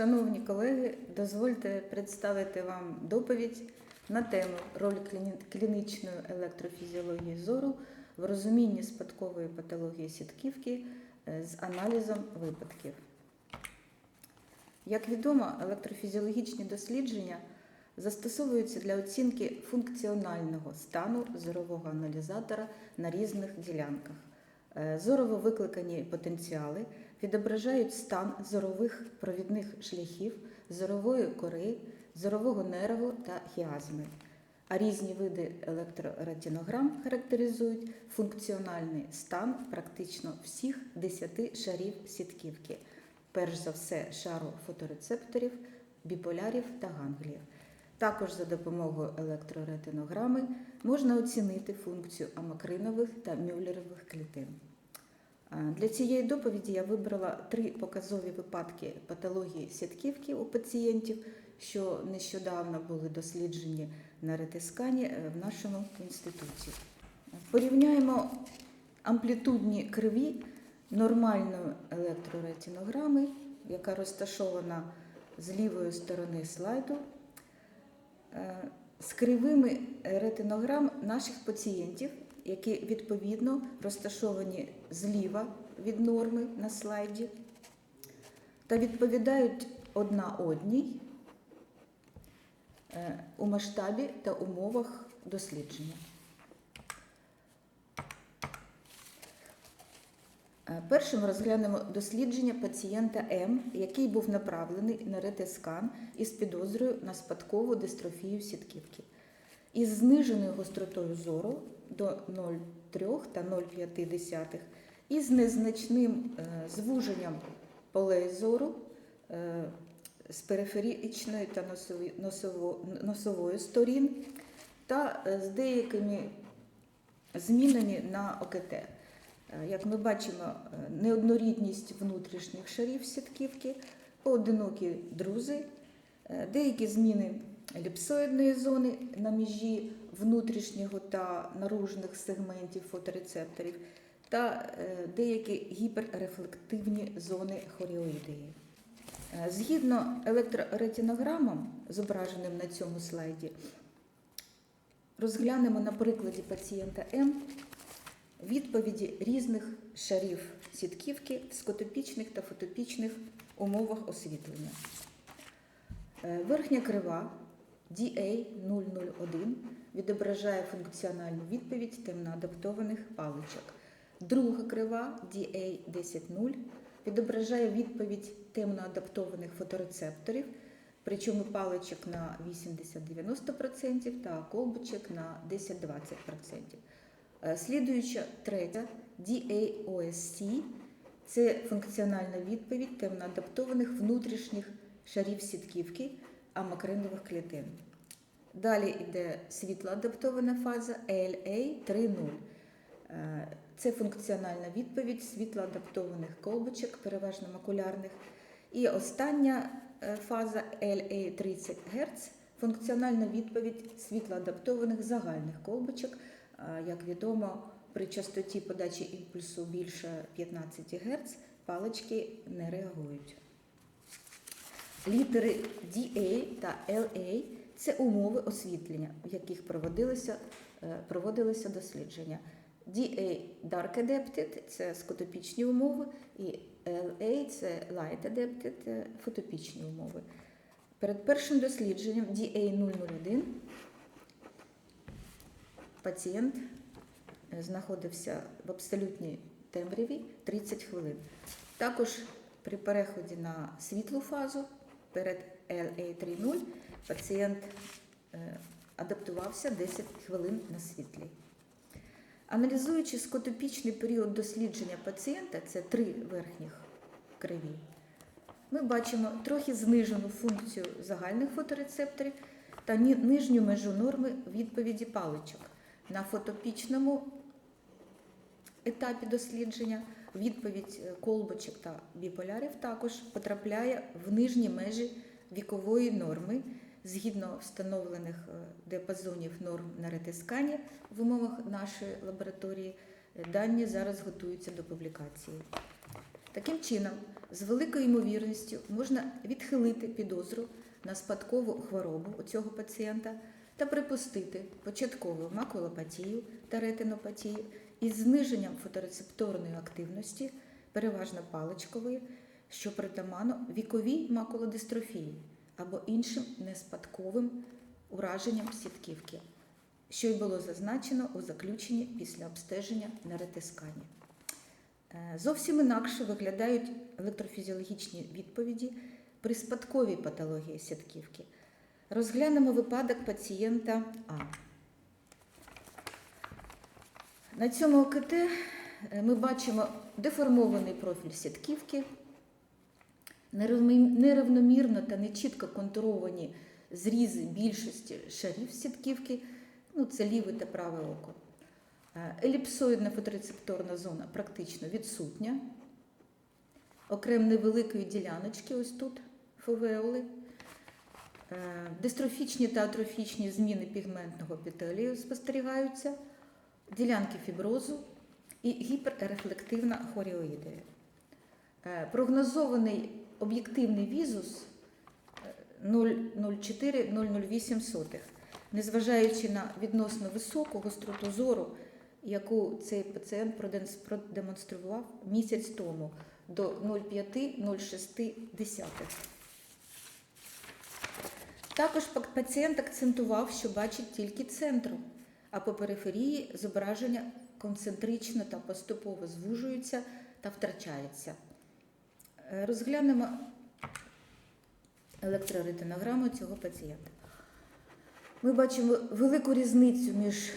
Шановні колеги, дозвольте представити вам доповідь на тему роль клінічної електрофізіології зору в розумінні спадкової патології сітківки е, з аналізом випадків. Як відомо, електрофізіологічні дослідження застосовуються для оцінки функціонального стану зорового аналізатора на різних ділянках. Е, Зорово викликані потенціали відображають стан зорових провідних шляхів, зорової кори, зорового нерву та хіазми. А різні види електроретинограм характеризують функціональний стан практично всіх 10 шарів сітківки, перш за все шару фоторецепторів, біполярів та гангліїв. Також за допомогою електроретинограми можна оцінити функцію амакринових та мюллерових клітин. Для цієї доповіді я вибрала три показові випадки патології сітківки у пацієнтів, що нещодавно були досліджені на ретискані е, в нашому інституті. Порівняємо амплітудні криві нормальної електроретинограми, яка розташована з лівої сторони слайду, з кривими ретинограм наших пацієнтів, які відповідно розташовані зліва від норми на слайді та відповідають одна одній е, у масштабі та умовах дослідження. Першим розглянемо дослідження пацієнта М, який був направлений на ретискан із підозрою на спадкову дистрофію сітківки. Із зниженою гостротою зору до 0,3 та 0,5 і з незначним е, звуженням полей зору е, з периферічної та носової, сторін та е, з деякими змінами на ОКТ. Е, Як ми бачимо, е, неоднорідність внутрішніх шарів сітківки, поодинокі друзи, е, деякі зміни еліпсоїдної зони на межі внутрішнього та наружних сегментів фоторецепторів та деякі гіперрефлективні зони хоріоїдії. Е, Згідно електроретинограмам, зображеним на цьому слайді, розглянемо на прикладі пацієнта М відповіді різних шарів сітківки в скотопічних та фотопічних умовах освітлення. Е, Верхня крива DA001 відображає функціональну відповідь темноадаптованих паличок. Друга крива DA100 відображає відповідь темноадаптованих фоторецепторів, причому паличок на 80-90% та колбочок на 10-20%. Е, Слідуюча третя DAOSC – це функціональна відповідь темноадаптованих внутрішніх шарів сітківки амакринових клітин. Далі йде світлоадаптована фаза LA 3.0. Е, Це функціональна відповідь світлоадаптованих колбочок, переважно макулярних. І остання е, фаза LA 30 Гц функціональна відповідь світлоадаптованих загальних колбочок. Е, Як відомо, при частоті подачі імпульсу більше 15 Гц палички не реагують. Літери DA та LA це умови освітлення, в яких проводилися, е, проводилися дослідження. DA Dark Adapted – це скотопічні умови, і LA це Light Adapted – е, фотопічні умови. Перед першим дослідженням DA001 пацієнт е, знаходився в абсолютній темряві 30 хвилин. Також при переході на світлу фазу перед LA30 пацієнт е, адаптувався 10 хвилин на світлі. Аналізуючи скотопічний період дослідження пацієнта, це три верхніх криві, ми бачимо трохи знижену функцію загальних фоторецепторів та нижню межу норми відповіді паличок. На фотопічному етапі дослідження відповідь е, колбочок та біполярів також потрапляє в нижні межі вікової норми згідно встановлених е, діапазонів норм на ретискані в умовах нашої лабораторії. е, Дані зараз готуються до публікації. Таким чином, з великою ймовірністю можна відхилити підозру на спадкову хворобу у цього пацієнта та припустити початкову макулопатію та ретинопатію із зниженням фоторецепторної активності, переважно паличкової, що притаманно віковій макулодистрофії або іншим неспадковим ураженням сітківки, що й було зазначено у заключенні після обстеження на ретискані. Е, Зовсім інакше виглядають електрофізіологічні відповіді при спадковій патології сітківки. Розглянемо випадок пацієнта А. На цьому ОКТ е, ми бачимо деформований профіль сітківки, нерівномі- нерівномірно та нечітко контуровані зрізи більшості шарів сітківки, ну, це ліве та праве око. Е, Еліпсоїдна фоторецепторна зона практично відсутня. Окрім невеликої діляночки, ось тут фовеоли. Е, Дистрофічні та атрофічні зміни пігментного епітелію спостерігаються, ділянки фіброзу і гіперрефлективна хоріоїдія. Е, Прогнозований об'єктивний візус е, 0,04-0,08, незважаючи на відносно високу гостроту зору, яку цей пацієнт продемонстрував місяць тому до 0,5-0,6. Також пацієнт акцентував, що бачить тільки центру, а по периферії зображення концентрично та поступово звужується та втрачається. Е, Розглянемо електроретинограму цього пацієнта. Ми бачимо велику різницю між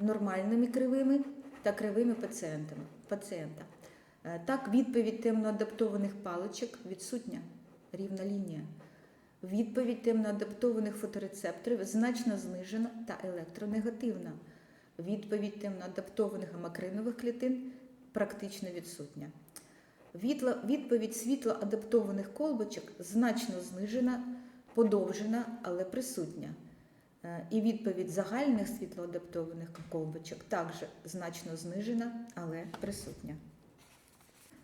нормальними кривими та кривими пацієнта. Е, Так, відповідь темноадаптованих паличок відсутня, рівна лінія. Відповідь темноадаптованих фоторецепторів значно знижена та електронегативна. Відповідь темноадаптованих амакринових клітин практично відсутня. Відповідь світлоадаптованих колбочок значно знижена, подовжена, але присутня. Е, І відповідь загальних світлоадаптованих колбочок також значно знижена, але присутня.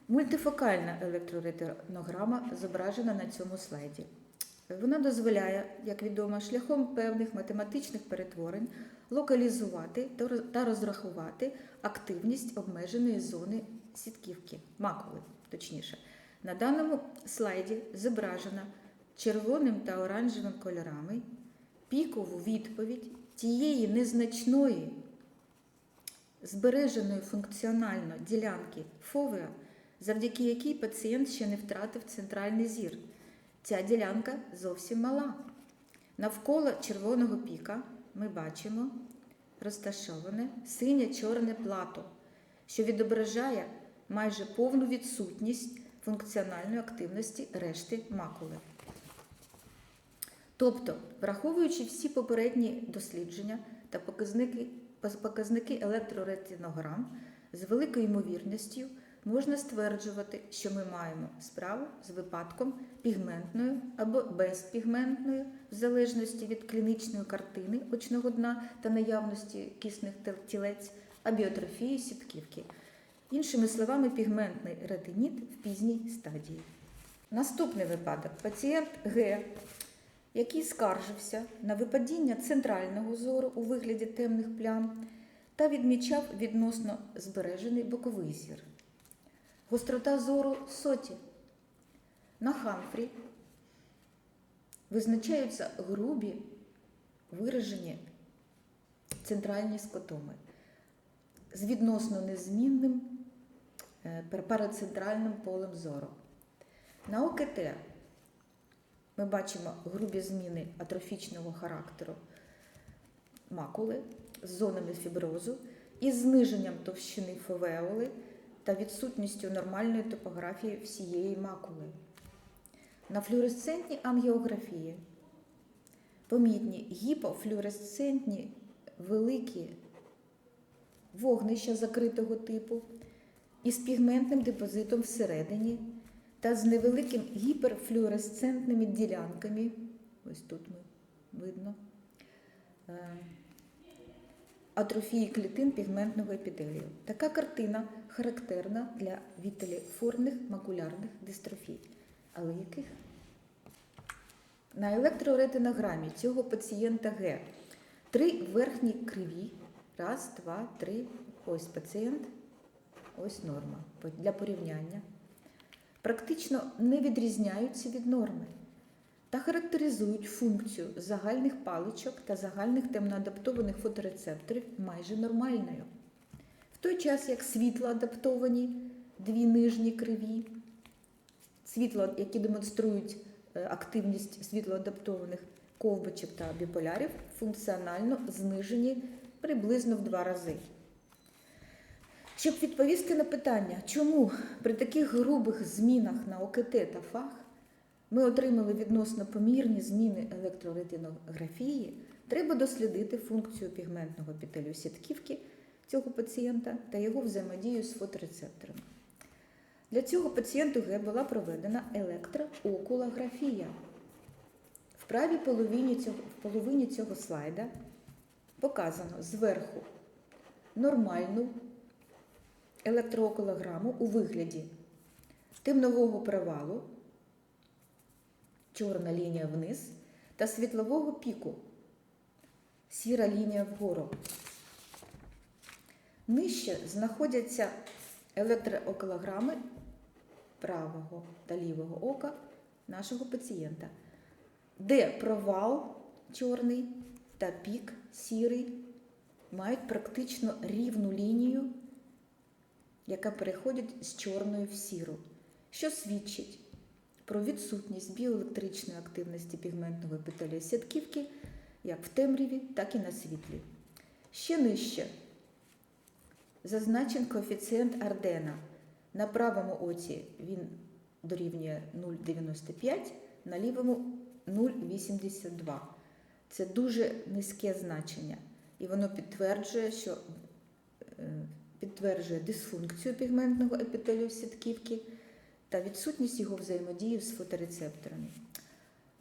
Мультифокальна електроретинограма зображена на цьому слайді. Вона дозволяє, як відомо, шляхом певних математичних перетворень локалізувати та розрахувати активність обмеженої зони сітківки, макули, точніше. На даному слайді зображена червоним та оранжевим кольорами пікову відповідь тієї незначної збереженої функціонально ділянки фовеа, завдяки якій пацієнт ще не втратив центральний зір. Ця ділянка зовсім мала. Навколо червоного піка ми бачимо розташоване синє-чорне плато, що відображає майже повну відсутність функціональної активності решти макули. Тобто, враховуючи всі попередні дослідження та показники, показники електроретинограм, з великою ймовірністю можна стверджувати, що ми маємо справу з випадком пігментною або безпігментною, в залежності від клінічної картини очного дна та наявності кисних тілець, абіотрофії сітківки. Іншими словами, пігментний ретиніт в пізній стадії. Наступний випадок пацієнт Г, який скаржився на випадіння центрального зору у вигляді темних плям та відмічав відносно збережений боковий зір. Гострота зору соті. На Хамфрі визначаються грубі виражені центральні скотоми з відносно незмінним е, парацентральним полем зору. На ОКТ ми бачимо грубі зміни атрофічного характеру макули з зонами фіброзу із зниженням товщини фовеоли та відсутністю нормальної топографії всієї макули. На флюоресцентній ангіографії помітні гіпофлюоресцентні великі вогнища закритого типу із пігментним депозитом всередині та з невеликим гіперфлюоресцентними ділянками. Ось тут ми видно. Атрофії клітин пігментного епітелію. Така картина характерна для вітеліформних макулярних дистрофій. Але яких? На електроретинограмі цього пацієнта Г три верхні криві. Раз, два, три. Ось пацієнт, ось норма. Для порівняння. Практично не відрізняються від норми та характеризують функцію загальних паличок та загальних темноадаптованих фоторецепторів майже нормальною. В той час як світлоадаптовані дві нижні криві, світло, які демонструють е, активність світлоадаптованих ковбочок та біполярів, функціонально знижені приблизно в два рази. Щоб відповісти на питання, чому при таких грубих змінах на ОКТ та ФАХ ми отримали відносно помірні зміни електроретинографії, треба дослідити функцію пігментного епітелію сітківки цього пацієнта та його взаємодію з фоторецепторами. Для цього пацієнту Г була проведена електроокулографія. В правій половині цього, в половині цього слайда показано зверху нормальну електроокулограму у вигляді темнового провалу, чорна лінія вниз та світлового піку, сіра лінія вгору. Нижче знаходяться електроокулограми правого та лівого ока нашого пацієнта, де провал чорний та пік сірий мають практично рівну лінію, яка переходить з чорної в сіру, що свідчить про відсутність біоелектричної активності пігментного епітелію сітківки як в темряві, так і на світлі. Ще нижче зазначен коефіцієнт Ардена. На правому оці він дорівнює 0,95, на лівому 0,82. Це дуже низьке значення, і воно підтверджує, що е, підтверджує дисфункцію пігментного епітелію сітківки та відсутність його взаємодії з фоторецепторами.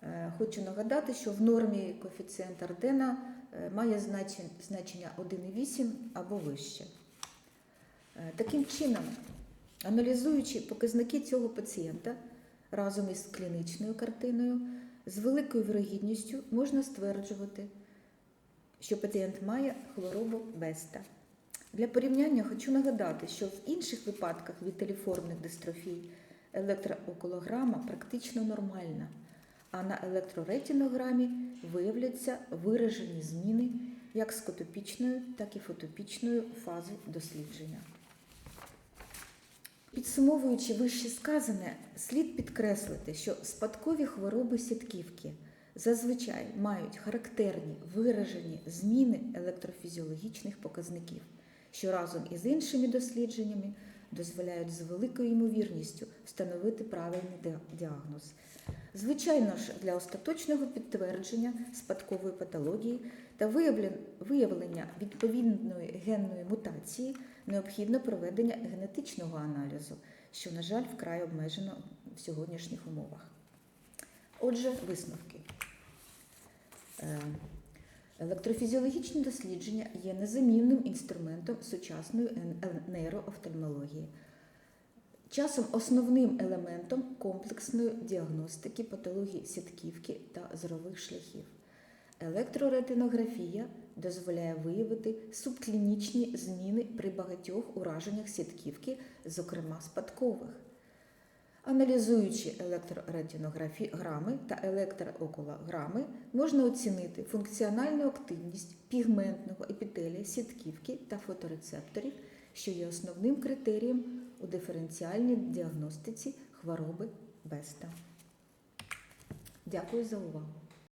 Е, Хочу нагадати, що в нормі коефіцієнт Ардена е, має значення 1,8 або вище. Е, Таким чином, аналізуючи показники цього пацієнта разом із клінічною картиною, з великою вирогідністю можна стверджувати, що пацієнт має хворобу Беста. Для порівняння хочу нагадати, що в інших випадках вітеліформних дистрофій електроокулограма практично нормальна, а на електроретинограмі виявляться виражені зміни як скотопічної, так і фотопічної фази дослідження. Підсумовуючи вище сказане, слід підкреслити, що спадкові хвороби сітківки зазвичай мають характерні виражені зміни електрофізіологічних показників, що разом із іншими дослідженнями дозволяють з великою ймовірністю встановити правильний діагноз. Звичайно ж, для остаточного підтвердження спадкової патології та виявлення відповідної генної мутації необхідно проведення генетичного аналізу, що, на жаль, вкрай обмежено в сьогоднішніх умовах. Отже, висновки. Е, Електрофізіологічні дослідження є незамінним інструментом сучасної нейроофтальмології. Часом основним елементом комплексної діагностики патології сітківки та зорових шляхів. Електроретинографія дозволяє виявити субклінічні зміни при багатьох ураженнях сітківки, зокрема спадкових. Аналізуючи електроретінограми та електроокулограми, можна оцінити функціональну активність пігментного епітелія сітківки та фоторецепторів, що є основним критерієм у диференціальній діагностиці хвороби Беста. Дякую за увагу.